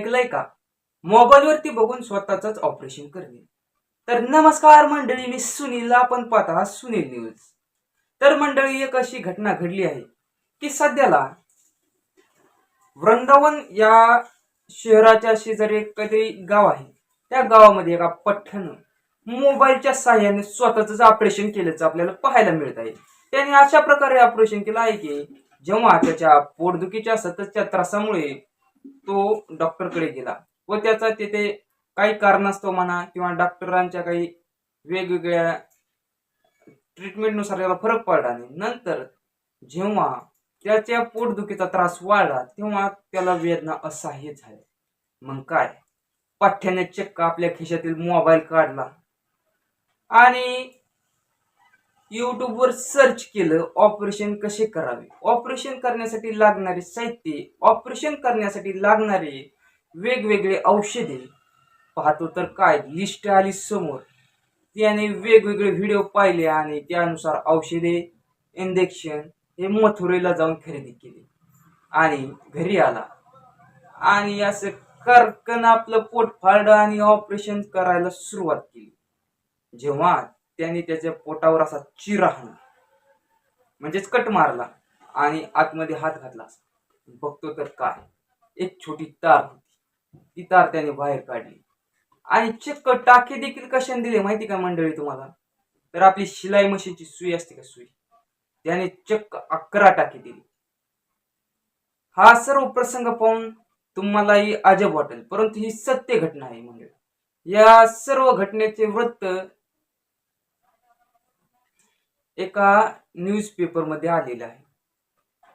ऐकलंय का? मोबाईलवरती बघून स्वतःच ऑपरेशन करणे. तर नमस्कार मंडळी मी सुनील. आपण पाहता सुनील न्यूज. तर मंडळी एक अशी घटना घडली आहे की सध्याला वृंदावन या शहराच्या शेजारी एक काहीतरी गाव आहे. त्या गावामध्ये एका पठ्ठ्यानं मोबाईलच्या साह्याने स्वतःच ऑपरेशन केल्याचं आपल्याला पाहायला मिळत आहे. त्याने अशा प्रकारे ऑपरेशन केलं आहे की जेव्हा त्याच्या पोटदुखीच्या सततच्या त्रासामुळे तो डॉक्टरकडे गेला. व त्याचा तिथे काही कारणास्तव म्हणा किंवा डॉक्टरांच्या काही वेगवेगळ्या ट्रीटमेंटनुसार त्याला फरक पडला नाही. नंतर जेव्हा त्याच्या पोटदुखीचा त्रास वाढला तेव्हा त्याला वेदना असह्य झाल्या. मग काय? पाठ्याने चक्क आपल्या खिशातील मोबाईल काढला. आणि यूट्यूबवर सर्च केलं ऑपरेशन कसे करावे? ऑपरेशन करण्यासाठी लागणारे साहित्य ऑपरेशन करण्यासाठी लागणारे वेगवेगळे औषधे. पाहतो तर काय? लिस्ट आली समोर. त्याने वेगवेगळे व्हिडिओ पाहिले आणि त्यानुसार औषधे इंजेक्शन हे मथुरेला जाऊन खरेदी केली. आणि घरी आला. आणि असं करकन आपलं पोट फाळलं आणि ऑपरेशन करायला सुरुवात केली. जेव्हा त्याने त्याच्या पोटावर असा चिरा हाणला म्हणजेच कट मारला आणि आतमध्ये हात घातला. बघतो तर काय? एक छोटी तार होती. ती तार त्याने बाहेर काढली. आणि चक्क टाके देखील कशाने दिले माहिती का मंडळी तुम्हाला? तर आपली शिलाई मशीनची सुई असते का सुई? त्याने चक्क अकरा टाके दिली. हा सर्व प्रसंग पाहून तुम्हालाही अजब वाटेल. परंतु ही सत्य घटना आहे मंडळी. या सर्व घटनेचे वृत्त एका न्यूजपेपरमध्ये मध्ये आलेलं आहे.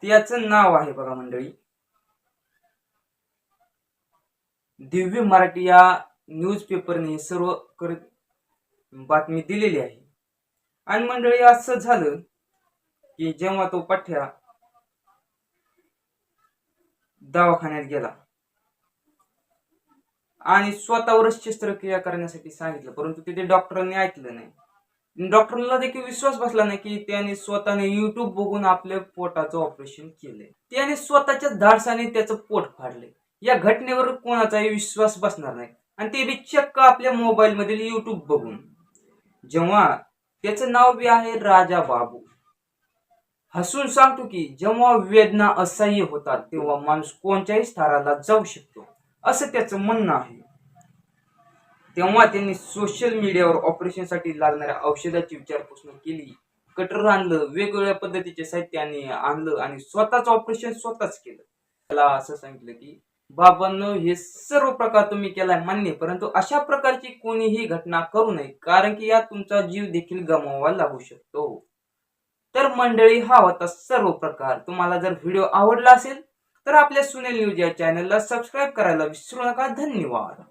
त्याचं नाव आहे बघा मंडळी. दिव्य मराठी या न्यूजपेपरने सर्व कर बातमी दिलेली आहे. आणि मंडळी असं झालं की जेव्हा तो पठ्या दवाखान्यात गेला आणि स्वतःवरच शस्त्रक्रिया करण्यासाठी सांगितलं परंतु तिथे डॉक्टरांनी ऐकलं नाही. डॉक्टरला देखील विश्वास बसला नाही की त्याने स्वतःने युट्यूब बघून आपल्या पोटाचं ऑपरेशन केले त्याने स्वतःच्या धाडसाने त्याचं पोट फाडले या घटनेवर कोणाचाही विश्वास बसणार नाही. आणि ते बी चक्क आपल्या मोबाईल मधील युट्यूब बघून. जेव्हा त्याचं नाव बी आहे राजा बाबू. हसून सांगतो की जेव्हा वेदना असह्य होतात तेव्हा माणूस कोणत्याही स्तराला जाऊ शकतो. असं त्याचं म्हणणं आहे. तेव्हा त्यांनी सोशल मीडियावर ऑपरेशनसाठी लागणाऱ्या औषधाची विचारपूस केली. कटर आणलं वेगवेगळ्या पद्धतीचे साहित्याने आणलं आणि स्वतःच ऑपरेशन स्वतःच केलं. त्याला असं सांगितलं की बाबांनो हे सर्व प्रकार तुम्ही केलाय मान्य परंतु अशा प्रकारची कोणीही घटना करू नये कारण की यात तुमचा जीव देखील गमावा लागू शकतो. तर मंडळी हा होता सर्व प्रकार. तुम्हाला जर व्हिडिओ आवडला असेल तर आपल्या सुनील न्यूज या चॅनलला सबस्क्राईब करायला विसरू नका. धन्यवाद.